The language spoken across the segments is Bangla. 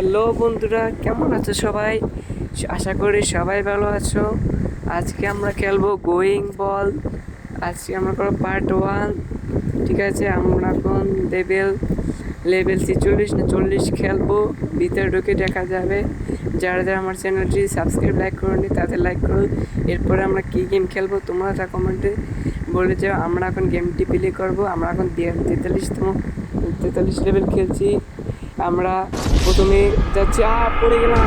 হ্যালো বন্ধুরা, কেমন আছো সবাই? আশা করি সবাই ভালো আছো। আজকে আমরা খেলব গোয়িং বল। আজকে আমরা করব পার্ট ওয়ান। ঠিক আছে, আমরা এখন লেভেল লেভেল ছেচল্লিশ না চল্লিশ খেলব। ভিতরে ঢুকে দেখা যাবে। যারা যারা আমার চ্যানেলটি সাবস্ক্রাইব, লাইক করুন তাদের লাইক করুন এরপরে আমরা কী গেম খেলব তোমরা তা কমেন্টে বলে যাও। আমরা এখন গেমটি প্লে করব। আমরা এখন তেতাল্লিশতম, তেতাল্লিশ লেভেল খেলছি। আমরা প্রথমে যাচ্ছি আ পড়ে গেলাম,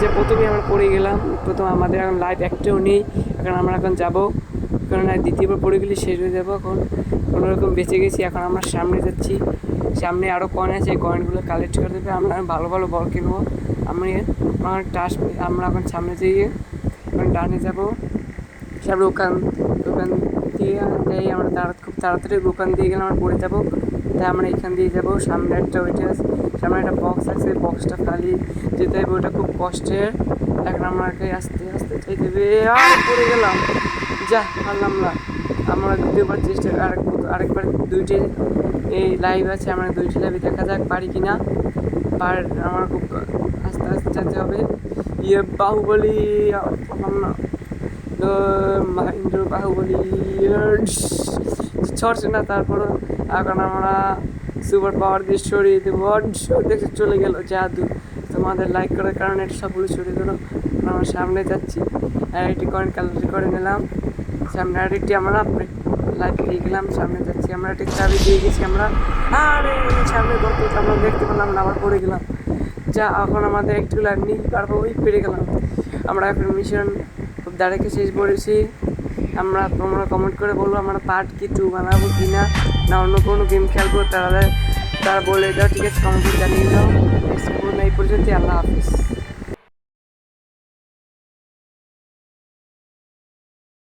যে প্রথমে আমরা পড়ে গেলাম, প্রথম আমাদের এখন লাইফ একটাও নেই, এখন আমরা এখন যাব। কারণ আর দ্বিতীয়বার পড়ে গেলে শেষ হয়ে যাব এখন। কোনো রকম বেঁচে গেছি, এখন আমরা সামনে যাচ্ছি। সামনে আরও কয়েন আছে কয়েনগুলো কালেক্ট করে দেবে, আমরা ভালো ভালো বল কিনবো। আমি আমার টাস আমরা এখন সামনে যেয়ে এখন ডানে যাব। সব দোকান দোকান দিয়ে আমরা খুব তাড়াতাড়ি দোকান দিয়ে গেলে আমরা পড়ে যাব। তাই আমরা এখান দিয়ে যাব। সামনে একটা ওইটা সামনে একটা বক্স আছে বক্সটা খালি যেতে হবে, ওটা খুব কষ্টের। এখন আমাকে আস্তে আস্তে চাই দেবে আর পড়ে গেলাম। যা পারলাম না আমরা দ্বিতীয়বার চেষ্টা আরেক আরেকবার দুইটি, এই লাইভ আছে, আমরা দুইটি লাইভে দেখা যাক, পারি কি না। পার, আমার খুব আস্তে আস্তে যেতে হবে। ইয়ে বাহুবলি তো মহেন্দ্র বাহুবলি ছড়ছে না তারপরও এখন আমরা সুপার পাওয়ার দিয়ে সরিয়ে দেবো। দেখে চলে গেল জাদু। তোমাদের লাইক করার কারণে এটা সবগুলো সরিয়ে দিল। আমরা সামনে যাচ্ছি। আর একটি কয়েন কালেক্ট করে নিলাম। সামনে আরেকটি আমরা লাইভ পেয়ে গেলাম। সামনে যাচ্ছি আমরা, একটি চাবি দিয়ে গেছি আমরা। আরে, সামনে করতে আমরা দেখতে পেলাম না, আবার পড়ে গেলাম। যা, এখন আমাদের একটু লাইভ নিয়ে পারব, ওই পেরে গেলাম। আমরা এখন মিশন দাঁড়াকে শেষ করেছি আমরা তোমরা কমেন্ট করে বলব আমরা পার্ট কি টু বানাবো কি না না অন্য কোনো গেম খেলব তারা তারা বলে দাও, ঠিক আছে কমেন্ট জানিয়ে দাও। এই পর্যন্ত আল্লাহ হাফিজ।